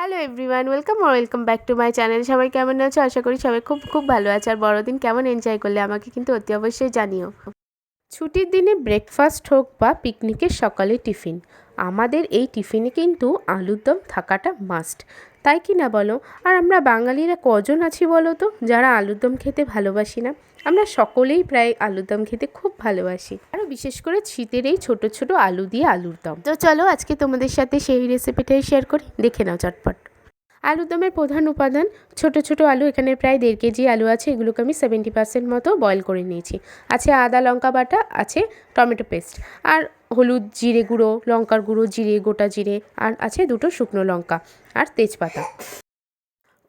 Hello everyone welcome R welcome back to my channel সবাই কেমন আছো? আশা করি সবাই খুব খুব ভালো আছে। আর বড়দিন কেমন এনজয় করলে আমাকে কিন্তু অতি অবশ্যই জানিও। ছুটির দিনে ব্রেকফাস্ট হোক বা পিকনিকের সকালে টিফিন আমাদের এই টিফিনে কিন্তু আলুর দম থাকাটা মাস্ট তাই কি না বলো? আর আমরা বাঙালিরা কজন আছি বলো তো? যারা আলুর দম খেতে ভালোবাসি না। আমরা সকলেই প্রায় আলুর দম খেতে খুব ভালোবাসি। আরও বিশেষ করে শীতের এই ছোট ছোট আলু দিয়ে আলুর দম তো চলো আজকে তোমাদের সাথে সেই রেসিপিটাই শেয়ার করি। দেখে নাও চটপট। আলুর দমের প্রধান উপাদান, ছোট ছোট আলু, এখানে প্রায় দেড় কেজি আলু আছে। এগুলোকে আমি সেভেন্টি পার্সেন্ট মতো বয়েল করে নিয়েছি। আছে আদা, লঙ্কা বাটা, আছে টমেটো পেস্ট আর হলুদ জিরে গুঁড়ো, লঙ্কার গুঁড়ো, জিরে, গোটা জিরে, আর আছে দুটো শুকনো লঙ্কা আর তেজপাতা।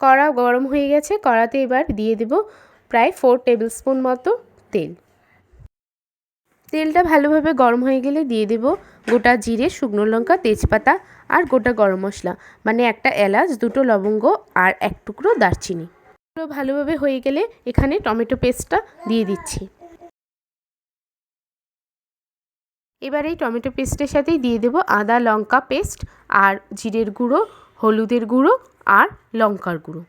কড়া গরম হয়ে গেছে, কড়াতে এবার দিয়ে দেব প্রায় ফোর টেবিল স্পুন মতো তেল। তেলটা ভালোভাবে গরম হয়ে গেলে দিয়ে দেব গোটা জিরে, শুকনো লঙ্কা, তেজপাতা আর গোটা গরম মশলা মানে একটা এলাচ, দুটো লবঙ্গ আর এক টুকরো দারচিনি। ভালোভাবে হয়ে গেলে এখানে টমেটো পেস্টটা দিয়ে দিচ্ছি। এবার এই টমেটো পেস্টের সাথেই দিয়ে দেবো আদা লঙ্কা পেস্ট আর জিরের গুঁড়ো, হলুদের গুঁড়ো আর লঙ্কার গুঁড়ো।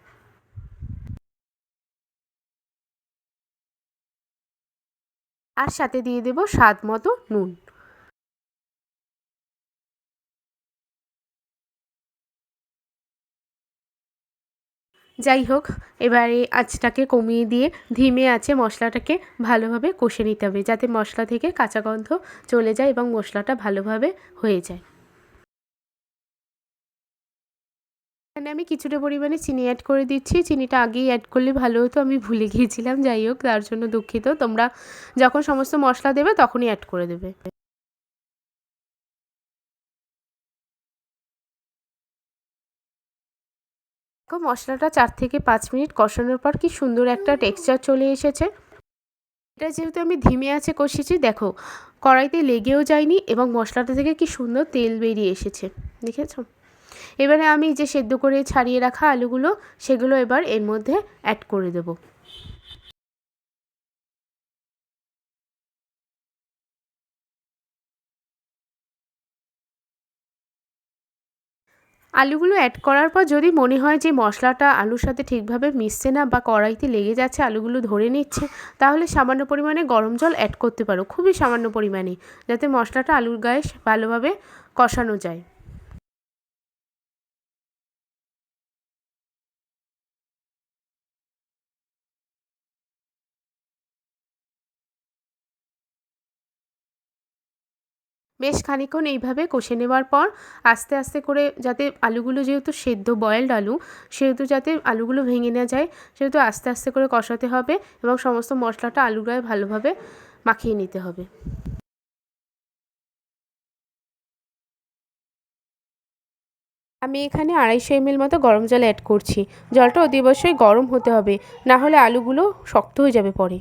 আর সাথে দিয়ে দেবো স্বাদ মতো নুন। যাই হোক, এবারে আঁচটাকে কমিয়ে দিয়ে ধিমে আছে মশলাটাকে ভালোভাবে কষে নিতে হবে, যাতে মশলা থেকে কাঁচা গন্ধ চলে যায় এবং মশলাটা ভালোভাবে হয়ে যায়। এখানে আমি কিছুটা পরিমাণে চিনি অ্যাড করে দিচ্ছি। চিনিটা আগেই অ্যাড করলে ভালো হতো, আমি ভুলে গিয়েছিলাম। যাই হোক, তার জন্য দুঃখিত। তোমরা যখন সমস্ত মশলা দেবে, তখনই অ্যাড করে দেবে। মশলাটা চার থেকে পাঁচ মিনিট কষানোর পর কি সুন্দর একটা টেক্সচার চলে এসেছে। এটা যেহেতু আমি ধিমে আছে কষেছি দেখো কড়াইতে লেগেও যায়নি এবং মশলাটা থেকে কি সুন্দর তেল বেরিয়ে এসেছে দেখেছ? এবারে আমি যে সেদ্ধ করে ছাড়িয়ে রাখা আলুগুলো সেগুলো এবার এর মধ্যে অ্যাড করে দেবো। আলুগুলো অ্যাড করার পর যদি মনে হয় যে মশলাটা আলুর সাথে ঠিকভাবে মিশছে না বা কড়াইতে লেগে যাচ্ছে, আলুগুলো ধরে নিচ্ছে, তাহলে সামান্য পরিমাণে গরম জল অ্যাড করতে পারো, খুবই সামান্য পরিমাণে, যাতে মশলাটা আলুর গায়ে ভালোভাবে কষানো যায়। বেশ খানিক্ষণ এইভাবে কষে নেওয়ার পর আস্তে আস্তে করে যাতে আলুগুলো যেহেতু সেদ্ধ বয়েলড আলু, সেহেতু যাতে আলুগুলো ভেঙে না যায়, সেহেতু আস্তে আস্তে করে কষাতে হবে এবং সমস্ত মশলাটা আলুর গায়ে ভালোভাবে মাখিয়ে নিতে হবে। আমি এখানে আড়াইশো এমএল মতো গরম জল অ্যাড করছি। জলটা অতি অবশ্যই গরম হতে হবে না হলে আলুগুলো শক্ত হয়ে যাবে পরে।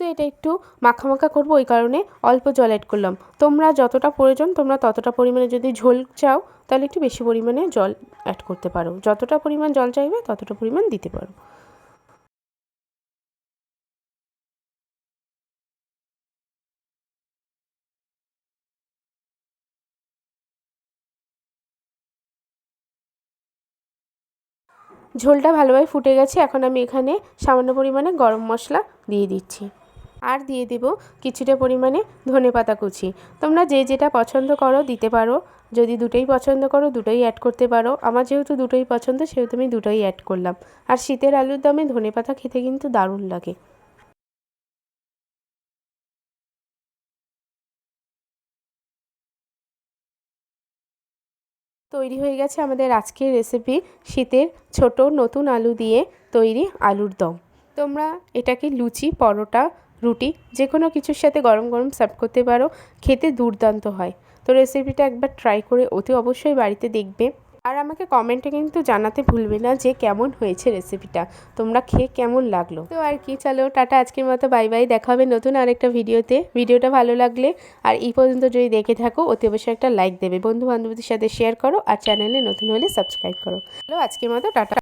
তো এটা একটু মাখা মাখা করব, ওই কারণে অল্প জল অ্যাড করলাম। তোমরা যতটা প্রয়োজন, তোমরা ততটা পরিমাণে যদি ঝোল চাও, তাহলে একটু বেশি পরিমাণে জল অ্যাড করতে পারো। যতটা পরিমাণ জল চাইবে, ততটা পরিমাণ দিতে পারো। ঝোলটা ভালোভাবে ফুটে গেছে, এখন আমি এখানে সামান্য পরিমাণে গরম মশলা দিয়ে দিচ্ছি। আর দিয়ে দেব কিছুটা পরিমাণে ধনে পাতা কুচি। তোমরা যে যেটা পছন্দ করো দিতে পারো। যদি দুটোই পছন্দ করো, দুটোই অ্যাড করতে পারো। আমার যেহেতু দুটোই পছন্দ, সেহেতু আমি দুটোই অ্যাড করলাম। আর শীতের আলুর দমে ধনে পাতা খেতে কিন্তু দারুণ লাগে। তৈরি হয়ে গেছে আমাদের আজকের রেসিপি শীতের ছোট নতুন আলু দিয়ে তৈরি আলুর দম। তোমরা এটাকে লুচি, পরোটা রুটি যে কোনো কিছুর সাথে গরম গরম সার্ভ করতে পারো। খেতে দুর্দান্ত হয়। তো রেসিপিটা একবার ট্রাই করে অতি অবশ্যই বাড়িতে দেখবে। আর আমাকে কমেন্টে কিন্তু জানাতে ভুলবে না যে কেমন হয়েছে রেসিপিটা তোমরা খেয়ে কেমন লাগল। তো আর কি, চলো টাটা, আজকের মতো বাই বাই দেখা হবে নতুন আরেকটা ভিডিওতে। ভিডিওটা ভালো লাগলে আর এই পর্যন্ত যদি দেখে থাকো, অতি অবশ্যই একটা লাইক দেবে। বন্ধু বান্ধবদের সাথে শেয়ার করো আর চ্যানেলে নতুন হলে সাবস্ক্রাইব করো। হ্যালো আজকের মতো, টাটা।